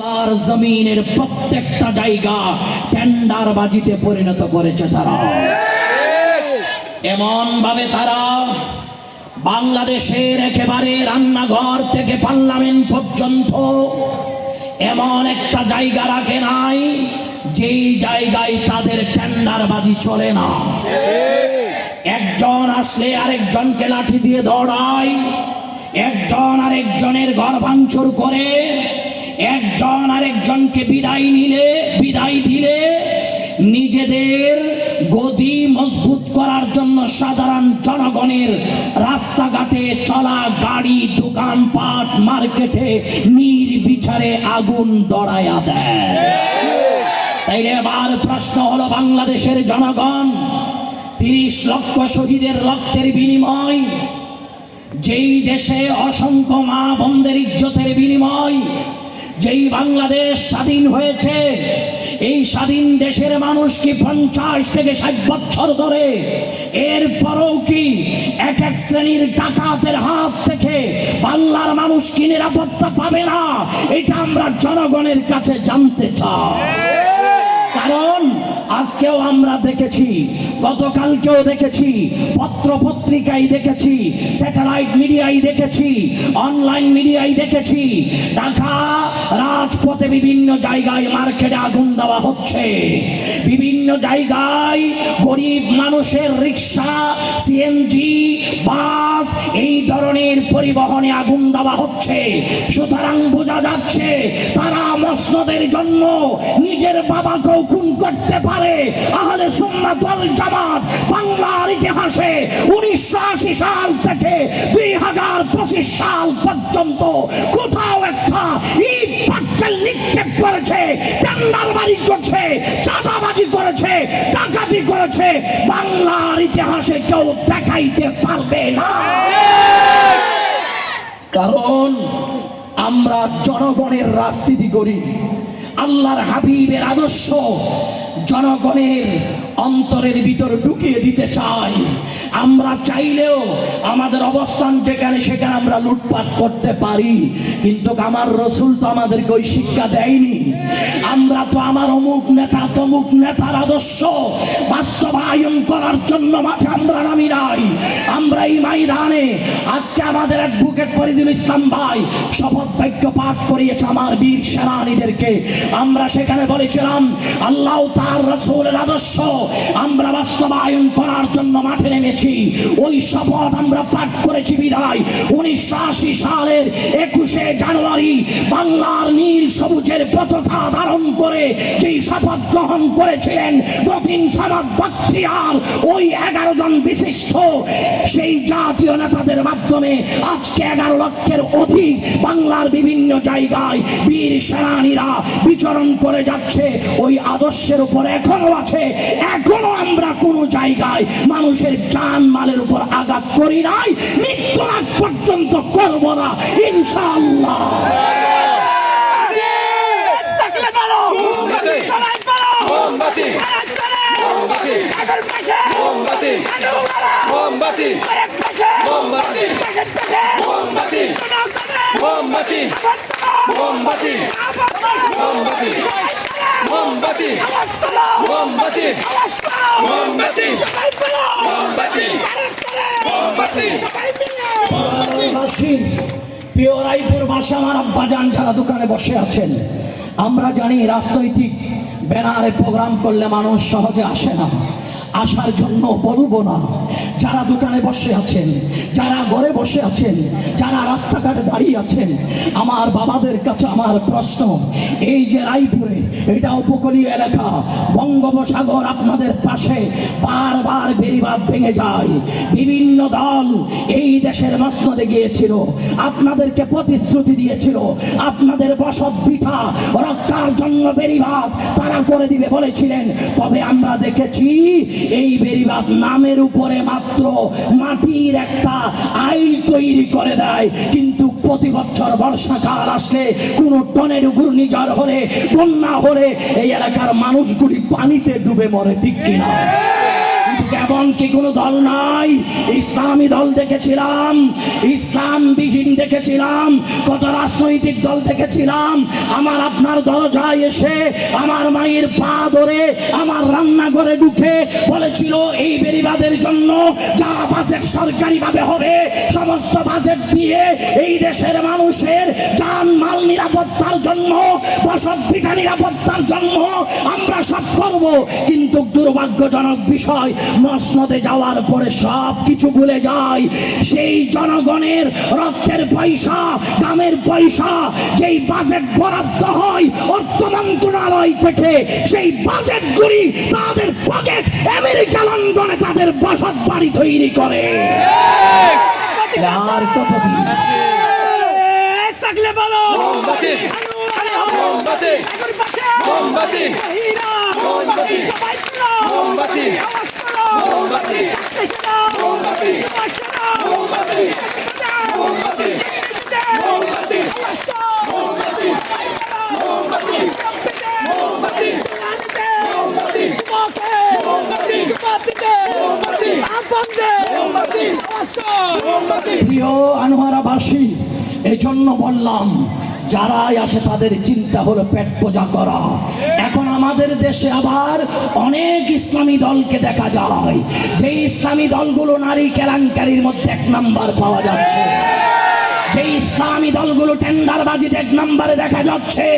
আল্লাহর জমিনের প্রত্যেকটা জায়গা টেন্ডার বাজিতে পরিণত করেছে তারা। এমন ভাবে তারা বাংলাদেশের একেবারে রান্নাঘর থেকে পার্লামেন্ট পর্যন্ত এমন একটা জায়গা রাখে নাই, যেই জায়গায় তাদের টেন্ডার বাজি চলে না। একজন আসলে আরেকজনকে লাঠি দিয়ে দৌড়ায়, একজন আরেকজনের ঘর ভাঙচুর করে একজন আরেকজনকে বিদায় নিলে, বিদায় দিলে নিজেদের গদি মজবুত করার জন্য সাধারণ জনগণের রাস্তাঘাটে চলা গাড়ি, দোকানপাট, মার্কেটে নির্বিচারে আগুন দড়াইয়া দেয়। তাইলে এবার প্রশ্ন হলো বাংলাদেশের জনগণ, তিরিশ লক্ষ শহীদের রক্তের বিনিময়, যেই দেশে অসংখ্য মা বন্ধের ইজ্জতের বিনিময় যেই বাংলাদেশ স্বাধীন হয়েছে, এই স্বাধীন দেশের মানুষ কি পঞ্চাশ থেকে ষাট বছর ধরে এরপরও কি এক এক শ্রেণির ডাকাতের হাত থেকে বাংলার মানুষ কি নিরাপত্তা পাবে না? এটা আমরা জনগণের কাছে জানতে চাই। কারণ আজকেও আমরা দেখেছি, গতকালকেও দেখেছি পত্র পত্রিকায় দেখেছি, স্যাটেলাইট মিডিয়ায় দেখেছি, অনলাইন মিডিয়ায় দেখেছি। ঢাকা রাজপথে বিভিন্ন জায়গায় মার্কেটে আগুন দেওয়া হচ্ছে। বিভিন্ন জায়গায় গরিব মানুষের রিক্সা সিএনজি বাস এই ধরনের পরিবহনে আগুন দেওয়া হচ্ছে। সুতরাং বোঝা যাচ্ছে তারা মসনদের জন্য নিজের বাবাকেও খুন করতে পারে। আহলে সুন্নাত ওয়াল জামাত বাংলার ইতিহাসে উনিশশো আশি সাল থেকে দুই হাজার পঁচিশ সাল পর্যন্ত কোথাও একটা ইট পাটকেল নিক্ষেপ করেছে, টেন্ডারবাড়ি করছে, চাঁদাবাজি করেছে, ডাকাতি করেছে। বাংলার ইতিহাসে কেউ দেখাইতে পারবে না। কারণ আমরা জনগণের রাজনীতি করি, আল্লাহর হাবিবের আদর্শ। জনগণের অন্তরের ভিতর ঢুকিয়ে দিতে চাই। আমরা চাইলেও আমাদের অবস্থান যেখানে সেখানে আমরা লুটপাট করতে পারি। কিন্তু আমার রসুল তো আমাদেরকে ওই শিক্ষা দেয়নি। আমরা তো আমার অমুক নেতা, তমুক নেতার আদর্শ বাস্তবায়ন করার জন্য মাঠে আমরা নামি নাই। আমরা এই ময়দানে আজকে আমাদের অ্যাডভোকেট ফরিদুল ইসলাম ভাই শপথ বাক্য পাঠ করিয়েছে আমার বীর সেনানীদেরকে। আমরা সেখানে বলেছিলাম, আল্লাহ তার রসুলের আদর্শ আমরা বাস্তবায়ন করার জন্য মাঠে নেমেছি। ওই শপথ আমরা পাঠ করেছি বিদায়। উনিশশো আশি সালের একুশে জানুয়ারি বাংলার নীল সবুজের পতাকা ধারণ করে যেই শপথ গ্রহণ করেছিলেন মতিন সামাদ বাক্তিয়ার ওই এগারো জন বিশিষ্ট সেই জাতীয় নেতাদের মাধ্যমে আজকে এগারো লক্ষের অধিক বাংলার বিভিন্ন জায়গায় বীর সেনানীরা বিচরণ করে যাচ্ছে। ওই আদর্শের উপর এখনও আছে। এখনও আমরা কোনো জায়গায় মানুষের জান মালের উপর আঘাত করি নাই মৃত্যুর আগ পর্যন্ত করব না ইনশাআল্লাহ মোমবাতি। মোমবাতি। মোমবাতি। মোমবাতি। মোমবাতি মোমবাতি। মোমবাতি। মোমবাতি বাসা আমার আব্বাজান যারা দোকানে বসে আছেন, আমরা জানি রাজনৈতিক ব্যানারে প্রোগ্রাম করলে মানুষ সহজে আসে না আসার জন্য বলব না। যারা দোকানে বসে আছেন, যারা ঘরে বসে আছেন, যারা রাস্তাঘাটে দাঁড়িয়ে আছেন, আমার বাবাদের কাছে আমার প্রশ্ন, এই যে রায়পুরে, এটা উপকূলীয় এলাকা, বঙ্গোপসাগর আপনাদের পাশে বারবার বেরিবাদ ভেঙে যায়। বিভিন্ন দল এই দেশের মসনদে গিয়েছিল, আপনাদেরকে প্রতিশ্রুতি দিয়েছিল, আপনাদের বসত পিঠা রক্ষার জন্য বেরিবাদ তারা করে দিবে বলেছিলেন। তবে আমরা দেখেছি এই বেরিবাদ নামের উপরে মাত্র মাটির একটা আইল তৈরি করে দেয়। কিন্তু প্রতি বছর বর্ষাকাল আসলে কোন টনের ঘূর্ণিঝড় হলে, বন্যা হলে এই এলাকার মানুষগুলি পানিতে ডুবে মরে, ঠিক কিনা? এমন কি কোনো দল নাই। ইসলামী দল দেখেছিলাম ইসলাম দেখেছিলাম, কত রাজনৈতিক দল দেখেছিলাম। আমার আপনার দরজায় এসে আমার মায়ের পা ধরে আমার রান্নাঘরে ঢুকে বলেছিল, এই বেরিবাদের জন্য যা বাজেট সরকারিভাবে হবে, সমস্ত বাজেট দিয়ে এই দেশের মানুষের যান, মাল নিরাপত্তার জন্য বসতভিটা নিরাপত্তার জন্য আমরা সব করব। কিন্তু দুর্ভাগ্যজনক বিষয় মসনদে যাওয়ার পরে সব কিছু ভুলে যায়। সেই জনগণের রক্তের পয়সা দামের পয়সা যেই বাজেট বরাদ্দ হয় অর্থ মন্ত্রণালয় থেকে সেই বাজেটগুলি তাদের পকেট আমেরিকা লন্ডনে তাদের বসত বাড়ি তৈরি করে। আর কতদিন থাকলে বলো। মোমবাতি। মোমবাতি। মোমবাতি। যারাই আসে তাদের চিন্তা হলো পেট পূজা করা। এখন আমাদের দেশে আবার অনেক ইসলামী দলকে দেখা যায়। যে ইসলামী দলগুলো নারী কেলেঙ্কারির মধ্যে এক নাম্বার পাওয়া যাচ্ছে। যে ইসলামী দলগুলো টেন্ডারবাজিতে এক নাম্বারে দেখা যাচ্ছে।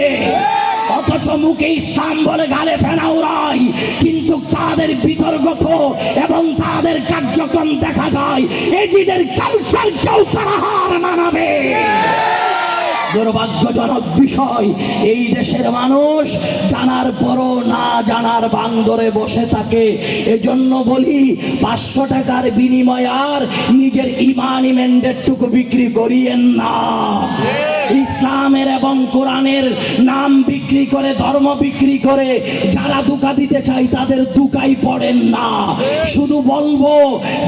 অথচ মুখে ইসলাম বলে গালে ফেনা উড়াই কিন্তু তাদের বিতর্গত এবং তাদের কার্যক্রম দেখা যায়। এজিদের কালচার কেউ তারা হার মানাবে। দুর্ভাগ্যজনক বিষয়। এই দেশের মানুষ জানার পরও না জানার বান্দরে বসে থাকে। এজন্য বলি, পাঁচশো টাকার বিনিময়ে আর নিজের ইমানি ম্যান্ডেটটুকু বিক্রি করিয়েন না। ইসলামের এবং কোরআনের নাম বিক্রি করে, ধর্ম বিক্রি করে, যারা দুকা দিতে চাই তাদের দুকাই পড়েন না। শুধু বলব,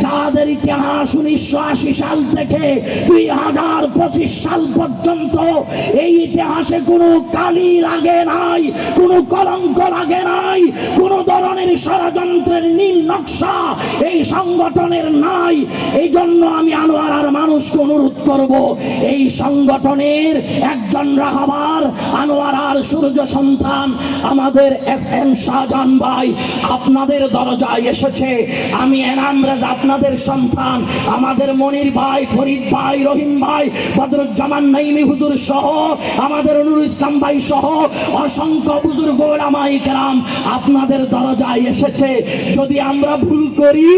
যাদের ইতিহাস উনিশশো আশি সাল থেকে দুই হাজার পঁচিশ সাল পর্যন্ত এই ইতিহাসে কোনো কালি লাগে নাই, কোনো কলঙ্ক লাগে নাই, কোনো ধরনের ষড়যন্ত্রের নীল নকশা এই সংগঠনের নাই। এই জন্য আমি আনোয়ার আর মানুষকে অনুরোধ করব, এই সংগঠনের একজন রাহাবার, আনোয়ার আর সূর্য সন্তান। আমাদের এস এম শাহজাহান ভাই, আপনাদের দরজায় এসেছে। আমি এনাম রাজা, আপনাদের সন্তান। আমাদের মনির ভাই, ফরিদ ভাই, রহিম ভাই, বদরুজ্জামান নাইমি হুজুর সহ, আমাদের নুরুল ইসলাম ভাই সহ, অসংখ্য বুজুর্গ ওলামাই কেরাম আপনাদের দরজায় এসেছে। যদি আমরা ভুল করি,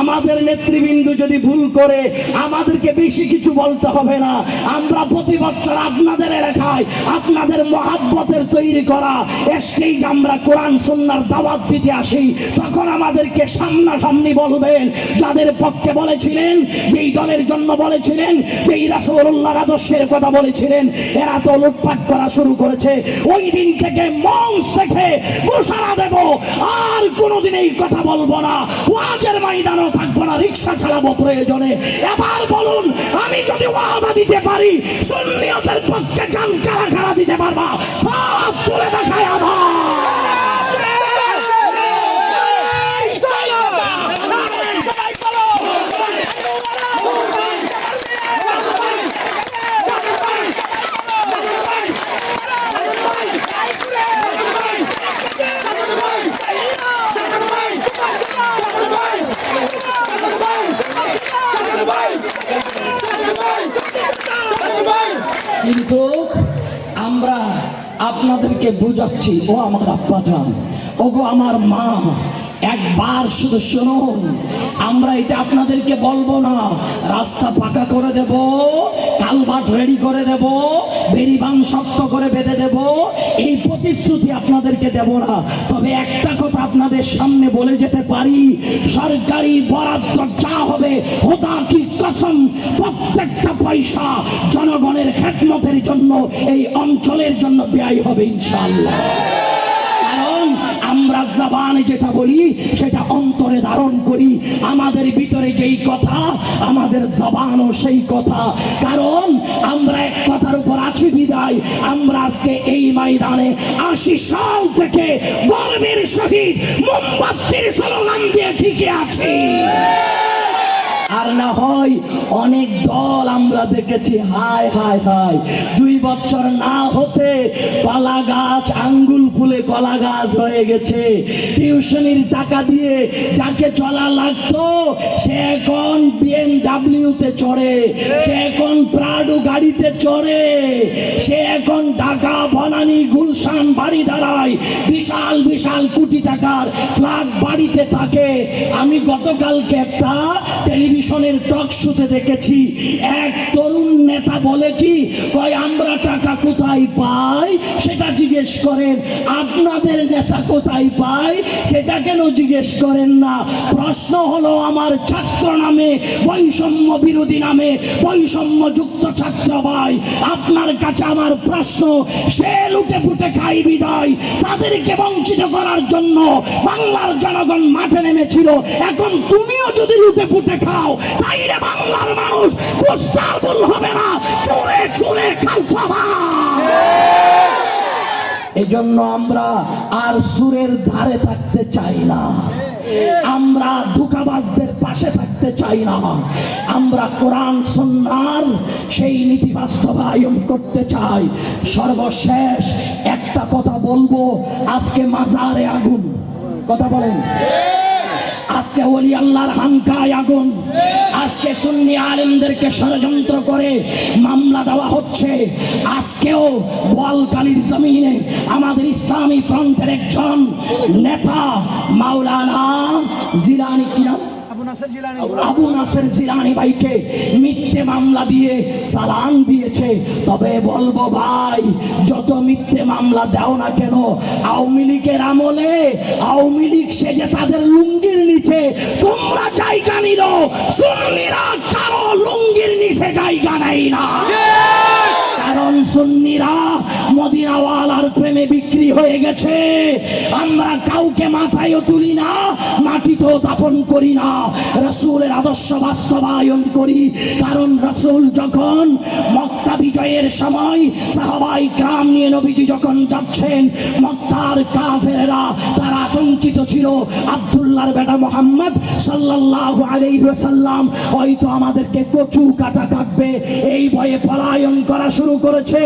আমাদের নেতৃবৃন্দ যদি ভুল করে, আমাদেরকে বেশি কিছু বলতে হবে না। আমরা প্রতি বছর আপনাদের এলাকায় আপনাদের মহাব্বতের তৈরি করা স্টেজ আমরা কোরআন সুন্নার দাওয়াত দিতে আসি। তখন আমাদেরকে সামনাসামনি বলবেন, যাদের পক্ষে বলেছিলেন, যেই দলের জন্য বলেছিলেন, যেই রাসূলুল্লাহর আদর্শের কথা বলেছিলেন, এরা তো লুটপাট করা শুরু করেছে। ওই দিন থেকে মঞ্চ থেকে ঘোষণা দেব, আর কোনোদিন এই কথা বলব না। ওয়াজের ময়দানও থাকব না, রিক্সা চালাবো প্রয়োজনে। এবার বলুন, আমি যদি ওয়াদা দিতে পারি সুন্নিয়তের পক্ষে যান কারা কারা দিতে পারবা তুলে দেখায় আধার কিন্তু আমরা আপনাদেরকে বুঝাচ্ছি ও আমার আব্বা যান ওগো আমার মা একবার শুধু শুনুন, আমরা এটা আপনাদেরকে বলব না, রাস্তা পাকা করে দেব, কালভার্ট রেডি করে দেব, বেরিবান শক্ত করে বেঁধে দেব, এই প্রতিশ্রুতি আপনাদেরকে দেব না। তবে একটা কথা আপনাদের সামনে বলে যেতে পারি, সরকারি বরাদ্দ যা হবে হোদা কি কসম, প্রত্যেকটা পয়সা জনগণের খেদমতের জন্য, এই অঞ্চলের জন্য ব্যয় হবে আমরা জবানে যেটা বলি, সেটা অন্তরে ধারণ করি। আমাদের ভিতরে যেই কথা, আমাদের জবানও সেই কথা। কারণ আমরা এক কথার উপর আছি বিদায়। আমরা আজকে এই ময়দানে আশি সাল থেকে গর্বের সহিত মোমবাতির স্লোগান দিয়ে টিকে আছি। আর না হয় অনেক দল আমরা দেখেছি, হায় হায় হায়। দুই বছর না হতে কলা গাছ আঙ্গুল ফুলে কলা গাছ হয়ে গেছে। টিউশনির টাকা দিয়ে যাকে চলা লাগতো, সে এখন বিএমডাব্লিউতে চড়ে। সে এখন প্রাডু গাড়িতে চড়ে। সে এখন ঢাকা বনানি গুলশান বাড়ি দাঁড়ায় বিশাল বিশাল কোটি টাকার ফ্ল্যাট বাড়িতে থাকে। আমি গতকালকে একটা টেলিভিশনের টক শোতে দেখেছি, এক তরুণ নেতা বলে কি, কয়, আমরা টাকা কোথায় পাই? সেটা জিজ্ঞেস করেন, আপনাদের নেতা কোথায় পায় সেটা কেন জিজ্ঞেস করেন না, প্রশ্ন হলো আমার ছাত্র নামে, বৈষম্য বিরোধী নামে, বৈষম্য যুক্ত ছাত্র ভাই। আপনার কাছে আমার প্রশ্ন, সে লুটে ফুটে খাই বিদায়। তাদেরকে বঞ্চিত করার জন্য বাংলার জনগণ মাঠে নেমেছিল। এখন তুমিও যদি খাও বাংলার মানুষ হবে না। খাল আমরা আর সুরের ধারে থাকতে চাই না। আমরা পাশে থাকতে চাই না। আমরা কোরআন সন্ন্যার সেই নীতি বাস্তবায়ন করতে চাই। সর্বশেষ একটা কথা বলব, আজকে মাজারে আগুন। কথা বলেন। আজকে ওলি আল্লাহর হাঙ্কায় আগুন। আজকে সুন্নি আলেমদেরকে ষড়যন্ত্র করে মামলা দেওয়া হচ্ছে। আজকেও বোয়ালকালীর জমিনে আমাদের ইসলামী ফ্রন্টের একজন নেতা মাওলানা জিলানি কিনা আবু নাসের জিলানি। আবু নাসের জিলানি ভাইকে মিথ্যে মামলা দিয়ে চালান দিয়েছে। তবে বলব ভাই যত মিথ্যে মামলা দাও না কেন আওয়ামী লীগের আমলে আওয়ামী লীগ সেজে তাদের লুঙ্গির নিচে তোমরা জায়গা নিল সুন্নিরা কারও লুঙ্গির নিচে জায়গা নেই না। কারণ সুন্নিরা মদিনাওয়ালার প্রেমে বিক্রি হয়ে গেছে। আমরা কাউকে মাথায়ও তুলি না, মাটিতেও দাফন করি না। রসুলের আদর্শ বাস্তবায়ন করি। কারণ রসুল যখন মক্কা বিজয়ের সময় সাহাবাই গ্রাম নিয়ে নবীজি যখন যাচ্ছেন, মক্কার কাফেরেরা তারা আতঙ্কিত ছিল। আব্দুল্লাহর বেটা মোহাম্মদ সাল্লাল্লাহু আলাইহি ওয়াসাল্লাম, হয়তো আমাদেরকে কচু কাটা কাটবে। এই ভয়ে পলায়ন করা শুরু করেছে,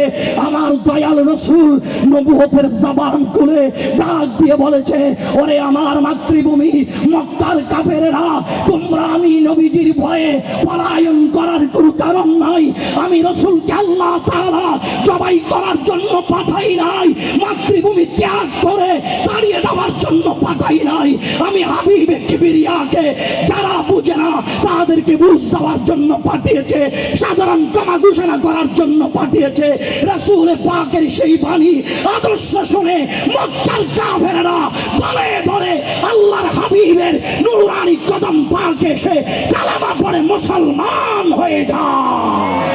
আমার দয়াল রসুল নবুয়তের জবান খুলে ডাক দিয়ে বলেছে, ওরে আমার মাতৃভূমি মক্কার কাফেরেরা, তোমরা আমি নবীজির ভয়ে পলায়ন করার কোনো কারণ নাই। আমি রসুলকে আল্লাহ তাআলা জবাই করার জন্য পাঠাই নাই, মাতৃভূমি ত্যাগ করে দাঁড়িয়ে দেওয়ার জন্য পাঠাই নাই। আমি হাবিবে কিবিরিয়াকে, যারা বুঝে না তাদেরকে বুঝ দেওয়ার জন্য পাঠিয়েছে, সাধারণ ক্ষমা ঘোষণা করার জন্য পাঠিয়েছে রাসূল পাকের সেই বাণী, আদর্শ শুনে মক্কার কাফেররা দলে দলে আল্লাহর হাবিবের নুরানি কদম পাকে এসে কালামা পড়ে মুসলমান হয়ে যায়।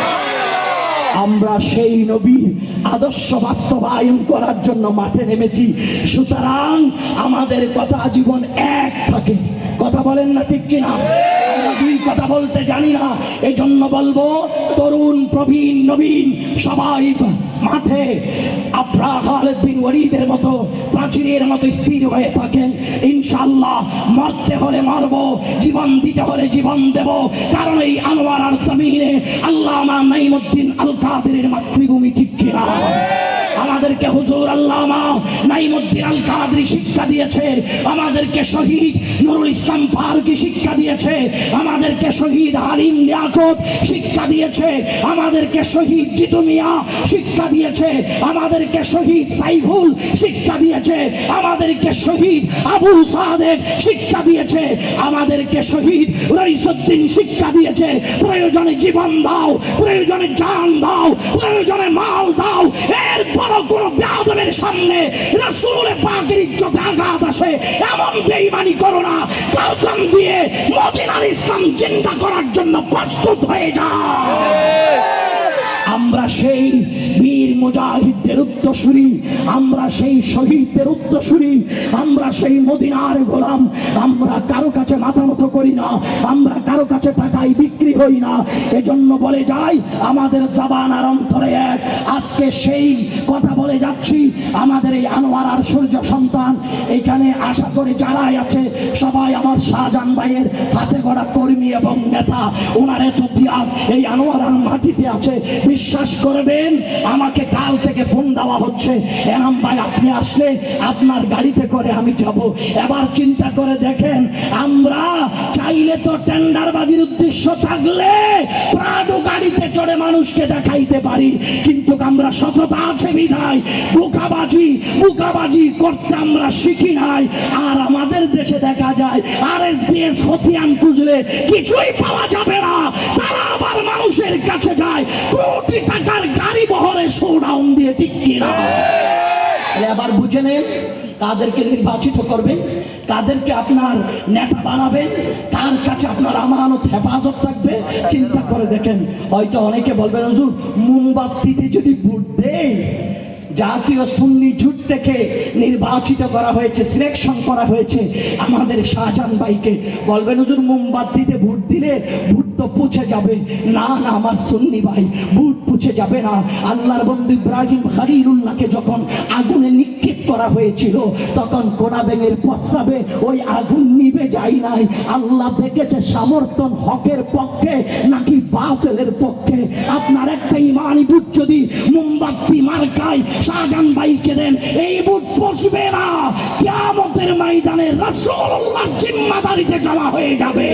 আমরা সেই নবীর আদর্শ বাস্তবায়ন করার জন্য মাঠে নেমেছি। সুতরাং আমাদের কথা জীবন এক থাকে। কথা বলেন না ঠিক কিনা? কথা বলতে জানি না এই জন্য বলব, তরুণ, প্রবীণ, নবীন, সবাই মাঠে ওয়ালিদের মতো, প্রাচীরের মতো স্থির হয়ে থাকেন। ইনশাল্লাহ মারতে হলে মরব, জীবন দিতে হলে জীবন দেব। কারণ এই আনোয়ার আর জমিনে আল্লামা নাইমুদ্দিন আল কাদেরের মাতৃভূমি ঠিক কিনা? আমাদেরকে হুজুর আল্লামা নাইমুদ্দিন আল কাদরি শিক্ষা দিয়েছে, আমাদেরকে শহীদ নুরুল ইসলাম ফারুকি শিক্ষা দিয়েছে, আমাদেরকে শহীদ হালিম লিয়াকত শিক্ষা দিয়েছে, আমাদেরকে শহীদ জিতু মিয়া শিক্ষা দিয়েছে, আমাদেরকে শহীদ সাইফুল শিক্ষা দিয়েছে, আমাদেরকে শহীদ আবু সাদেক শিক্ষা দিয়েছে, আমাদেরকে শহীদ রইসুদ্দিন শিক্ষা দিয়েছে, প্রয়োজনে জীবন দাও, প্রয়োজনে জান দাও, প্রয়োজনে মাল দাও এর এরপরও কোন বেয়াদবের সামনে রাসূলের পাকের ইজ্জত আঘাত আসে এমন বেইমানি করো না। কালকাম দিয়ে মদিনার ইসলাম চিন্তা করার জন্য প্রস্তুত হয়ে যাও। আমরা সেই বীর মুজাহিদদের উত্তরসূরি, আমরা সেই শহীদদের উত্তরসূরি, আমরা সেই মদিনার গোলাম, আমরা কারও কাছে মাথা মতো করি না, আমরা কারও কাছে টাকায় বিক্রি হই না। এজন্য বলে যাই, আমাদের জাবান আর অন্তরে এক। আজকে সেই কথা বলে যাচ্ছি, আমাদের এই আনোয়ার আর সূর্য সন্তান, এখানে আশা করে যারাই আছে, সবাই আমার শাহজাহান ভাইয়ের হাতে গড়া কর্মী এবং নেতা ওনার এত এই আনোয়ার আর মাটিতে আছে। বিশ্বাস করবেন, আমাকে কাল থেকে ফোন দেওয়া হচ্ছে। এনাম ভাই, আপনি আসলে আপনার গাড়িতে করে আমি যাব। এবার চিন্তা করে দেখেন, আমরা চাইলে তো টেন্ডারবাজির উদ্দেশ্য থাকলে প্রাডো গাড়িতে চড়ে মানুষকে দেখাইতে পারি। কিন্তু আমরা সততা আছে বিধায়, বুকাবাজি বুকাবাজি করতে আমরা শিখি নাই। আর আমাদের দেশে দেখা যায়, আর এস বি এস হতিয়ান খুঁজলে কিছুই পাওয়া যাবে না। তারা মানুষের কাছে যায়, কোটি টাকার গাড়ি বহরে শোডাউন দিয়ে ঠিক কিনা। আবার বুঝে নেন, কাদেরকে নির্বাচিত করবেন, কাদেরকে আপনার নেতা বানাবেন, তার কাছে আপনার আমানত, হেফাজত থাকবে। চিন্তা করে দেখেন, হয়তো অনেকে বলবেন, হুজুর, মোমবাতিতে যদি ভোট দেয়, জাতীয় সুন্নি জুট থেকে নির্বাচিত করা হয়েছে সিলেকশন করা হয়েছে, আমাদের শাহজাহান ভাইকে বলবেন, হুজুর, মোমবাতিতে ভোট দিলে ভোট তো পুছে যাবে। না না, আমার সুন্নি ভাই ভোট পুছে যাবে না। আল্লাহর বন্ধু ইব্রাহিম খালিলুল্লাহকে যখন আগুনে নিক্ষেপ করা হয়েছিল, তখন কোনা ব্যাঙের প্রস্রাবে ওই আগুন নিভে যায় নাই। আল্লাহ দেখেছে সমর্থন হকের পক্ষে, নাকি বাতিলের পক্ষে। আপনার একটা ইমানি বুট যদি মোমবাতি মার্কায় শাহজাহান ভাইকে দেন, এই বুট পচবে না। কিয়ামতের ময়দানে রাসূলুল্লাহ জিম্মাদারিতে জমা হয়ে যাবে।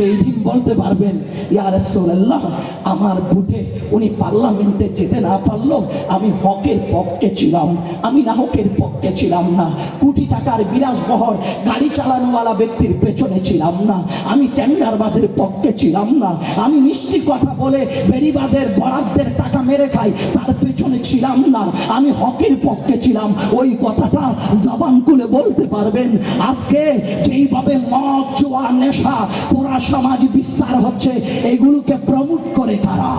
সেই দিন বলতে পারবেন, ইয়া রাসূলুল্লাহ, আমার বুটে উনি পার্লামেন্টে যেতে না পারল, আমি হকের পক্ষে ছিলাম, আমি না হকের পক্ষে ছিলাম না, কোটি টাকার বিলাসবহর গাড়ি চালানোওয়ালা ব্যক্তির পেছনে ছিলাম না, আমি টেন্ডারবাজের পক্ষে ছিলাম না, আমি মিষ্টি কথা বলে বেরিবাদের বরাদ্দের টাকা মেরে খাই, তার পেছনে ছিলাম না, আমি হকের পক্ষে ছিলাম। ওই কথাটা জবান খুলে বলতে পারবেন, আজকে যেইভাবে মদ, জোয়া, নেশা পুরা সমাজ বিস্তার হচ্ছে, এগুলোকে প্রমোট করে কারা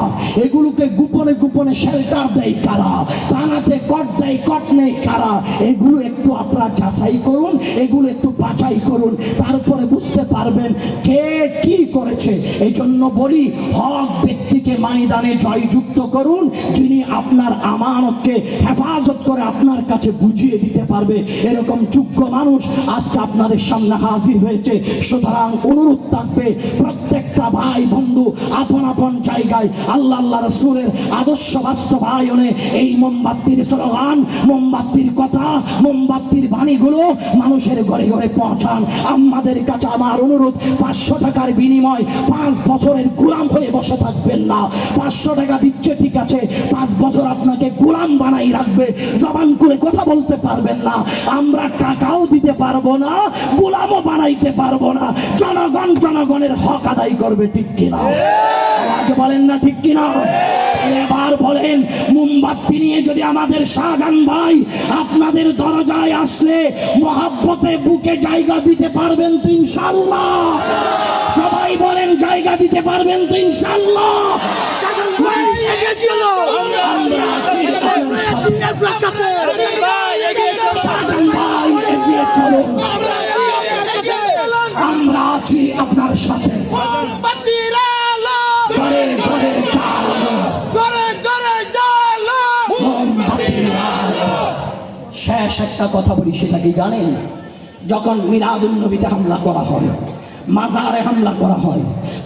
এগুলোকে গোপনে গোপনে শেল্টার দেয় কারা থানাতে কট দেয় কট নেই কারা এগুলো একটু আপনারা যাচাই করুন, এগুলো একটু বাছাই করুন, তারপরে বুঝতে পারবেন কে কি করেছে। এই জন্য বলি, হক ব্যক্তিকে ময়দানে জয়যুক্ত করুন, যিনি আপনার আমানতকে হেফাজত করে আপনার কাছে বুঝিয়ে দিতে পারবে। এরকম যোগ্য মানুষ আজকে আপনাদের সামনে হাজির হয়েছে। সুতরাং অনুরোধ থাকবে প্রত্যেকটা ভাই বন্ধু আপন আপন জায়গায় আল্লাহ আল্লাহ রসুলের আদর্শ বাস্তবায়নে এই স্লোগান কথা বাণীগুলো মানুষের ঘরে ঘরে পৌঁছান। আমাদের কাছে আমার অনুরোধ, পাঁচশো টাকার বিনিময় পাঁচ বছরের গোলাম হয়ে বসে থাকবেন না। পাঁচশো টাকা দিচ্ছে, ঠিক আছে, পাঁচ বছর আপনাকে গোলাম বানাই রাখবে। জবান করে কথা বলতে পারবেন না। আমরা টাকাও দিতে পারব না, গোলামও বানাইতে পারব না। জনগণ জনগণের হক আদায় করবে ঠিক কিনা? আওয়াজ বলেন না ঠিক কিনা? এবার বলেন মোমবাতি নিয়ে যদি আমাদের শাহজাহান ভাই আপনাদের দরজায় আসলে মহাব্বতে বুকে জায়গা দিতে পারবেন তো ইনশাল্লাহ সবাই বলেন জায়গা দিতে পারবেন তো ইনশাল্লাহ কাছে ভাই এগিয়ে চলো। একটা কথা বলি সেটা কি জানেন? যখন মিলাদুল নবীতে হামলা করা হয় মাজারে হামলা করা হয়।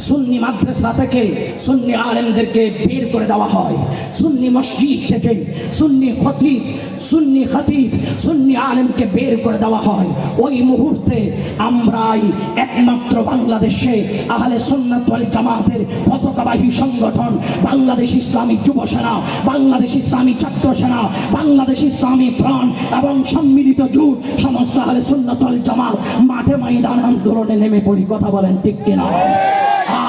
সুন্নি মাদ্রাসা থেকে সুন্নি আলেমদেরকে বের করে দেওয়া হয়। সুন্নি মসজিদ থেকে সুন্নি খতিব সুন্নি খতিব, সুন্নি আলেমকে বের করে দেওয়া হয়। ওই মুহূর্তে আমরাই একমাত্র বাংলাদেশে আহলে সুন্নাত ওয়াল জামাতের পতাকাবাহী সংগঠন, বাংলাদেশ ইসলামী যুব সেনা, বাংলাদেশ ইসলামী ছাত্র সেনা, বাংলাদেশ ইসলামী ফ্রন্ট এবং সম্মিলিত জোট, সমস্ত আহলে সুন্নাত ওয়াল জামাত মাঠে ময়দান আন্দোলনে নেমে পড়ি। কথা বলেন, ঠিক কিনা?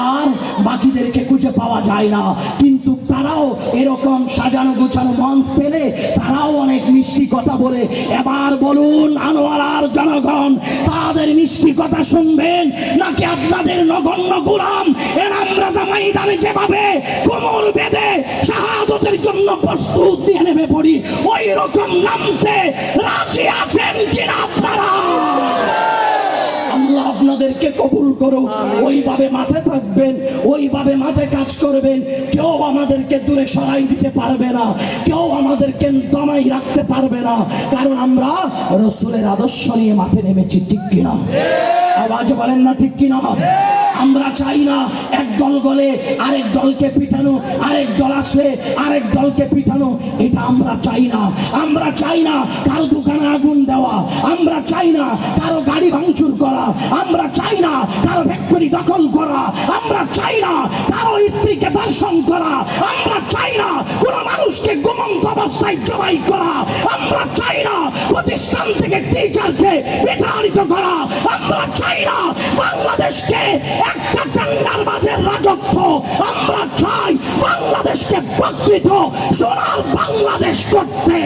আর বাকিদেরকে খুঁজে পাওয়া যায় না। কিন্তু তারাও এরকম সাজানো গোছানো মঞ্চ পেলে তারাও অনেক মিষ্টি কথা বলে। এবার বলুন আনোয়ারার জনগণ, তাদের মিষ্টি কথা শুনবেন? নাকি আপনাদের নগণ্য গুলাম এনাম রাজা ময়দানে যেভাবে কোমর বেঁধে শাহাদতের জন্য প্রস্তুত দিয়ে নেমে পড়ি ওই রকম নামতে রাজি আছেন করো ওইভাবে মাঠে থাকবেন ওইভাবে মাঠে কাজ করবেন কেউ আমাদেরকে দূরে সরাই দিতে পারবে না কেউ আমাদেরকে দমাই রাখতে পারবে না কারণ আমরা রসুলের আদর্শ নিয়ে মাঠে নেমেছি ঠিক কিনা? আওয়াজ বলেন না ঠিক কিনা? আমরা চাই না এক দল গলে আরেক দলকে পিটানো, আরেক দল আসলে আরেক দলকে পিটানো। এটা আমরা চাই না। আমরা চাই না কারও দোকানে আগুন দেওয়া। আমরা চাই না কারও গাড়ি ভাঙচুর করা। আমরা চাই না কারও ফ্যাক্টরি দখল করা। আমরা চাই না কারও স্ত্রীকে দর্শন করা। আমরা চাই না কোনো মানুষকে গোমন্ত অবস্থায় জবাই করা। আমরা চাই না প্রতিষ্ঠান থেকে টিচারকে বিতাড়িত করা। আমরা চাই না বাংলাদেশকে একটা বাংলাদেশকে প্রকৃত সোনার বাংলাদেশ করতে।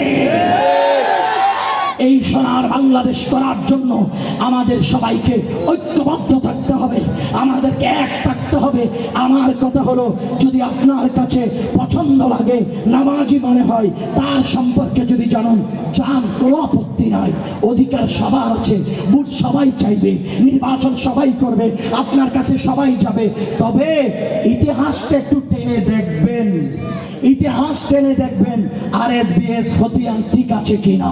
এই সোনার বাংলাদেশ করার জন্য আমাদের সবাইকে ঐক্যবদ্ধ থাকতে হবে। আমাদেরকে এক থাকতে হবে। আমার কথা হলো, যদি আপনার কাছে পছন্দ লাগে, নামাজি মনে হয়, তার সম্পর্কে যদি জানুন যান কোনো আপত্তি নাই। অধিকার সবার আছে বুট সবাই চাইবে, নির্বাচন সবাই করবে, আপনার কাছে সবাই যাবে। তবে ইতিহাসটা একটু টেনে দেখবেন। ইতিহাস টেনে দেখবেন আর এস বিএস ফতিয়ান ঠিক আছে কিনা।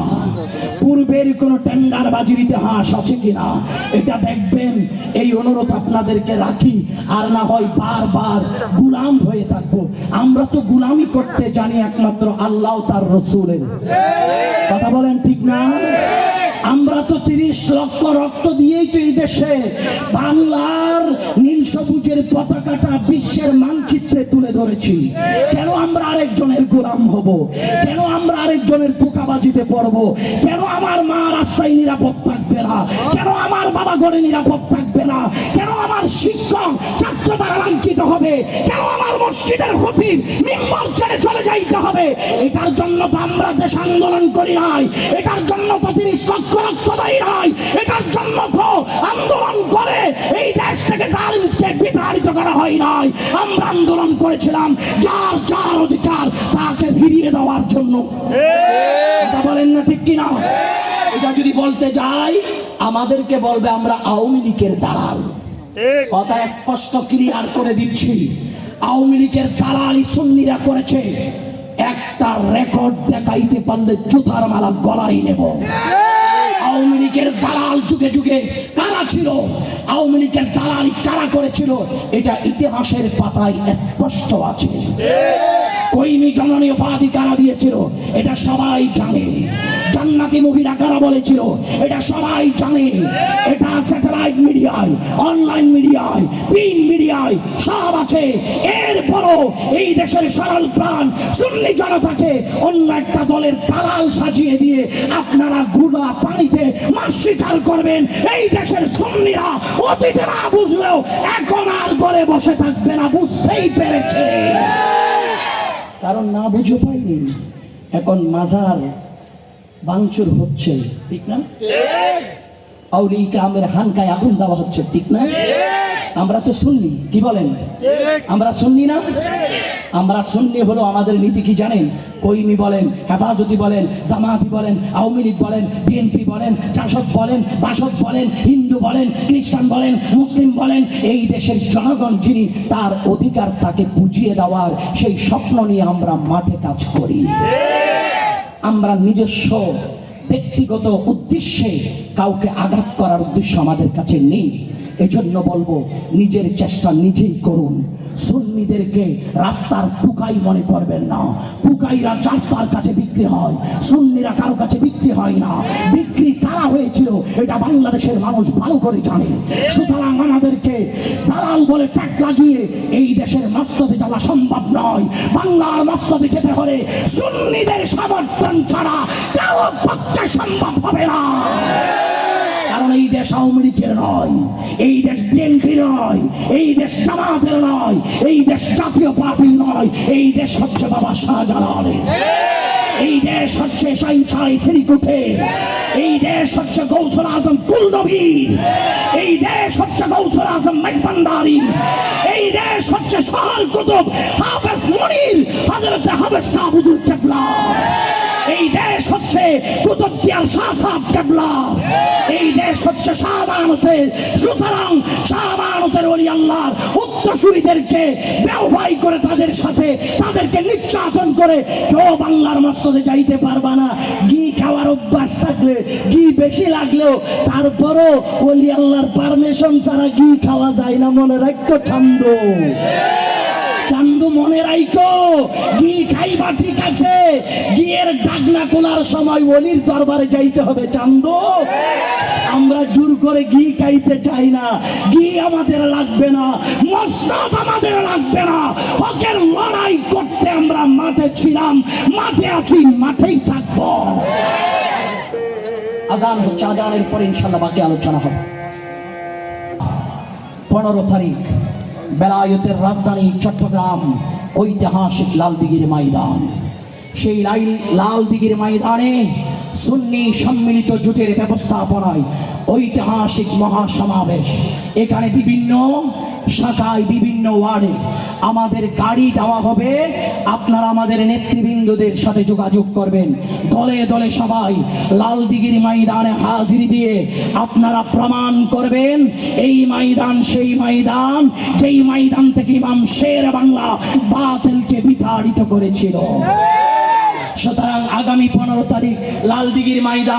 পূর্বের কোন টেন্ডারবাজির ইতিহাস আছে কিনা? এটা দেখবেন, এই অনুরোধ আপনাদেরকে রাখি। আর না হয় বারবার গুলাম হয়ে থাকব। আমরা তো গুলামি করতে জানি একমাত্র আল্লাহ তার রসুলের। কথা বলেন ঠিক না? আমরা তো তিরিশ লক্ষ রক্ত দিয়েই তো এই দেশে বাংলার নীল সবুজের পতাকাটা বিশ্বের মানচিত্রে তুলে ধরেছি। কেন আমরা আরেকজনের গোলাম হব? কেন আমরা আরেকজনের পোকাবাজিতে পড়ব? কেন আমার মা রাস্তায় নিরাপদ থাকবে না? কেন আমার বাবা ঘরে নিরাপদ থাকবে না। কেন আমার শিক্ষক ছাত্র দ্বারা লাঞ্ছিত হবে? কেন আমার মসজিদের খতিব মিম্বর ছেড়ে চলে যাইতে হবে? এটার জন্য তো আমরা দেশ আন্দোলন করি নাই। এটার জন্য তো তিরিশ লক্ষ রক্ত দেয় নাই। এটার জন্য তো আন্দোলন করে এই দেশ থেকে জালিমকে বিতাড়িত করা হয় নাই। আমরা আন্দোলন করেছিলাম। যার যার অধিকার তাকে ফিরিয়ে দেওয়ার জন্য। কথা বলেন না ঠিক কিনা? এটা যদি বলতে যাই আমাদেরকে বলবে আমরা আওয়ামী লীগের দালাল। কথা স্পষ্ট ক্লিয়ার করে দিচ্ছি। আওয়ামী লীগের দালালি সুন্নিরা করেছে। একটা রেকর্ড দেখাইতে পারলে জুতার মালা গলায় নেব। আওয়ামী লীগের দালাল যুগে যুগে কারা ছিল? আওয়ামী লীগের দালালি কারা করেছিল? এটা ইতিহাসের পাতায় স্পষ্ট আছে। কইমি জননী উপাধি কারা দিয়েছিল? এটা সবাই জানে। জান্নাতি মহিলা কারা বলেছিল? এটা সবাই জানে। এটা স্যাটেলাইট মিডিয়ায় অনলাইন মিডিয়ায় প্রিন্ট মিডিয়ায় সব আছে। এরপরও এই দেশের সরল প্রাণ সুন্নি জনতাকে অন্য একটা দলের দালাল সাজিয়ে দিয়ে আপনারা গুলা পানিতে মাসিটার করবেন। এই দেশের সুন্নিরা অতীতে না বুঝলেও এখন আর করে বসে থাকবে না, বুঝতেই পেরেছে কারণ না বুঝে পাইনি এখন মাজার ভাঙচুর হচ্ছে, ঠিক না? আউলি গ্রামের হানকায় আগুন দেওয়া হচ্ছে, ঠিক না? আমরা তো শুননি কি বলেন? আমরা শুননি না? আমরা শুননি হলো আমাদের নীতি কি জানেন? কইমি বলেন, হেফাজতি বলেন, জামাতি বলেন, আওয়ামী লীগ বলেন, বিএনপি বলেন চাষক বলেন, বাসক বলেন, হিন্দু বলেন, খ্রিস্টান বলেন, মুসলিম বলেন, এই দেশের জনগণ যিনি তার অধিকার তাকে বুঝিয়ে দেওয়ার সেই স্বপ্ন নিয়ে আমরা মাঠে কাজ করি। আমরা নিজস্ব ব্যক্তিগত উদ্দেশ্যে কাউকে আঘাত করার উদ্দেশ্য আমাদের কাছে নেই। এজন্য বলব, নিজের চেষ্টা নিজেই করুন। সুন্নিদেরকে রাস্তার পুকাই মনে করবেন না। পুকাইরা চারটার কাছে বিক্রি হয়, সুন্নিরা কারও কাছে বিক্রি হয় না। বিক্রি কারা হয়েছিল, এটা বাংলাদেশের মানুষ ভালো করে জানে। সুতরাং আমাদেরকে দালাল বলে ট্যাগ লাগিয়ে এই দেশের মস্তদে যাওয়া সম্ভব নয়। বাংলার মস্তদে যেতে হলে সুন্নিদের সমর্থন ছাড়া কারও পক্ষে সম্ভব হবে না। কারণ এই দেশ আওয়ামী লীগের নয়, এই দেশ বিএনপির নয়, এই দেশ জামাতের নয়, এই দেশ জাতীয় পার্টির নয়, এই দেশ হচ্ছে বাবা শাহজালালের। এই দেশ হচ্ছে সাইনসাই শ্রীকুঠে এই দেশ হচ্ছে গৌসল আজম কুলনবী এই দেশ হচ্ছে গৌসল আজম মেজবান্ডারি এই দেশ হচ্ছে সহল কুতুব হাফেজ মনির, হযরত হাফেজ সাহুদুল কেবলা। এই দেশ হচ্ছে কুতুবদিয়ার কেবলা। এই দেশ হচ্ছে সুতরাং শাহবানতের ওলি আল্লাহর ব্যবহার করে তাদের সাথে তাদেরকে নির্যাতন করে কেউ বাংলার মস্তদে যাইতে পারবা না। ঘি খাওয়ার অভ্যাস থাকলে, ঘি বেশি লাগলেও তারপরও ওলি আল্লাহর পারমিশন ছাড়া ঘি খাওয়া যায় না, মনে রাখো ছন্দ। চান্দু মনে রাইকো ঘি খাইবা ঠিক আছে। ঘিয়ের ডাকনা কোলার সময় অলির দরবারে যাইতে হবে চান্দু। আমরা জোর করে ঘি খাইতে চাই না। ঘি আমাদের লাগবে না। মসনদ আমাদের লাগবে না। হকের লড়াই করতে আমরা মাঠে ছিলাম। মাঠে আছি, মাঠেই থাকব। আজান হচ্ছে, আজানের পরে ইনশাল্লাহ বাকি আলোচনা হবে। পনেরো তারিখ। বেলায়তের রাজধানী চট্টগ্রাম ঐতিহাসিক লালদিঘির ময়দান। সেই লাল লালদিঘির ময়দানে সুন্নি সম্মিলিত জোটের ব্যবস্থাপনায় ঐতিহাসিক মহাসমাবেশ। এখানে বিভিন্ন শাখায় বিভিন্ন ওয়ার্ডে আমাদের গাড়ি দেওয়া হবে। আপনারা আমাদের নেতৃবৃন্দদের সাথে যোগাযোগ করবেন। দলে দলে সবাই লালদিঘির ময়দানে হাজিরি দিয়ে আপনারা প্রমাণ করবেন, এই ময়দান, সেই ময়দান, যেই ময়দান থেকে ইমাম শের বাংলা বাতিলকে বিতাড়িত করেছিল। সুতরাং আগামী পনেরো তারিখ লালদিঘির ময়দান।